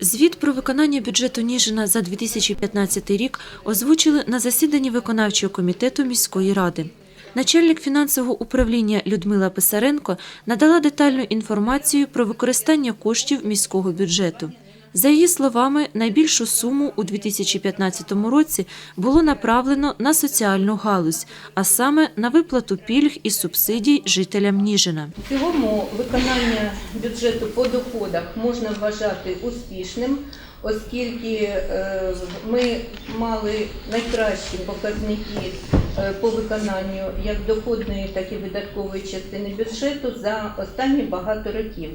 Звіт про виконання бюджету Ніжина за 2015 рік озвучили на засіданні виконавчого комітету міської ради. Начальник фінансового управління Людмила Писаренко надала детальну інформацію про використання коштів міського бюджету. За її словами, найбільшу суму у 2015 році було направлено на соціальну галузь, а саме на виплату пільг і субсидій жителям Ніжина. В цілому виконання бюджету по доходах можна вважати успішним, оскільки е, ми мали найкращі показники е, по виконанню як доходної, так і видаткової частини бюджету за останні багато років.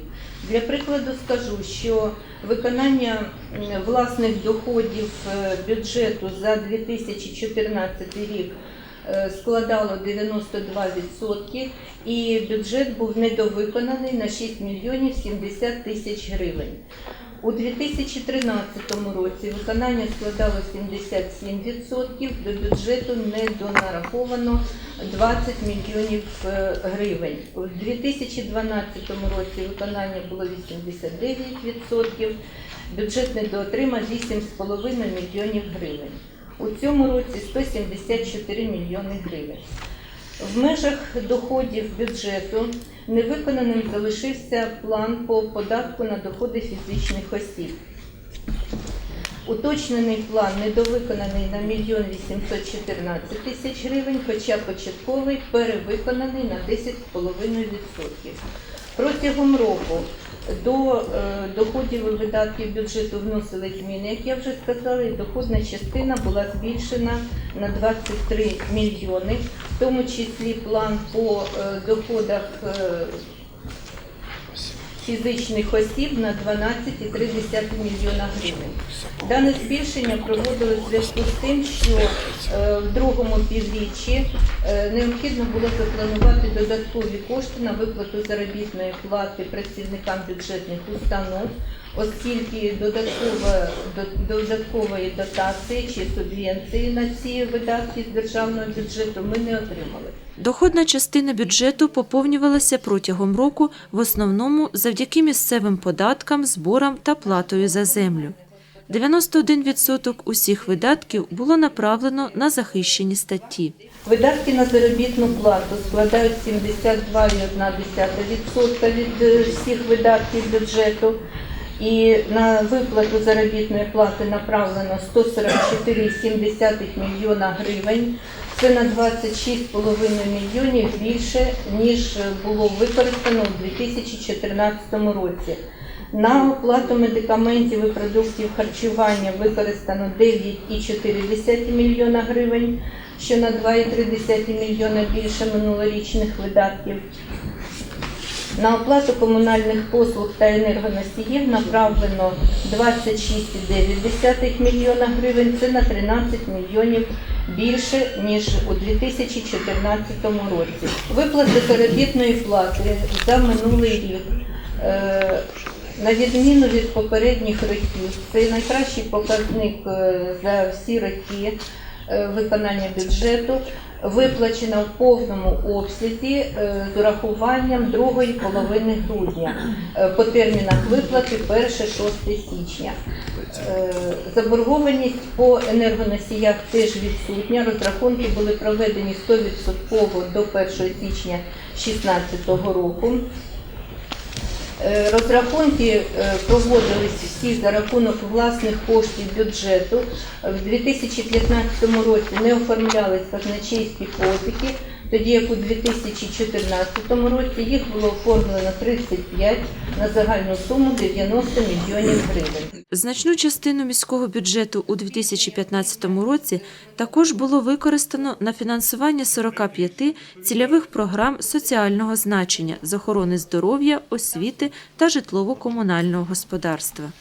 Для прикладу скажу, що виконання власних доходів е, бюджету за 2014 рік складало 92% і бюджет був недовиконаний на 6 мільйонів 70 тисяч гривень. У 2013 році виконання складало 77%, до бюджету недонараховано 20 мільйонів е, гривень. У 2012 році виконання було 89%, бюджет недоотримав 8,5 мільйонів гривень. У цьому році 174 мільйони гривень. В межах доходів бюджету невиконаним залишився план по податку на доходи фізичних осіб. Уточнений план недовиконаний на 1 мільйон 814 тисяч гривень, хоча початковий перевиконаний на 10,5%. Протягом року до е, доходів і видатків бюджету вносили зміни, як я вже сказала, і доходна частина була збільшена на 23 мільйони, в тому числі план по е, доходах е, фізичних осіб на 12,3 мільйона гривень. Дане збільшення проводилось в зв'язку з тим, що е, в другому півріччі е, необхідно було запланувати додаткові кошти на виплату заробітної плати працівникам бюджетних установ, оскільки додаткова, до- додаткової дотації чи субвенції на ці видатки з державного бюджету ми не отримали. Доходна частина бюджету поповнювалася протягом року в основному завдяки місцевим податкам, зборам та платою за землю. 91% усіх видатків було направлено на захищені статті. Видатки на заробітну плату складають 72,1% від е, всіх видатків бюджету. І на виплату заробітної плати направлено 144,7 мільйона гривень. Це на 26,5 мільйонів більше, ніж було використано у 2014 році. На оплату медикаментів і продуктів харчування використано 9,4 мільйона гривень, що на 2,3 мільйона більше минулорічних видатків. На оплату комунальних послуг та енергоносіїв направлено 26,9 мільйона гривень. Це на 13 мільйонів більше, ніж у 2014 році. Виплати заробітної плати за минулий рік. На відміну від попередніх років, це найкращий показник е, за всі роки е, виконання бюджету виплачена в повному обсязі е, з урахуванням другої половини грудня по термінах виплати 1-6 січня. Заборгованість по енергоносіях теж відсутня. Розрахунки були проведені 100% до 1 січня 2016 року. Е, Розрахунки е, проводились всі за рахунок власних коштів бюджету. В 2015 році не оформлялись казначейські позики, тоді як у 2014 році їх було оформлено 35 на загальну суму 90 мільйонів гривень. Значну частину міського бюджету у 2015 році також було використано на фінансування 45 цільових програм соціального значення з охорони здоров'я, освіти та житлово-комунального господарства.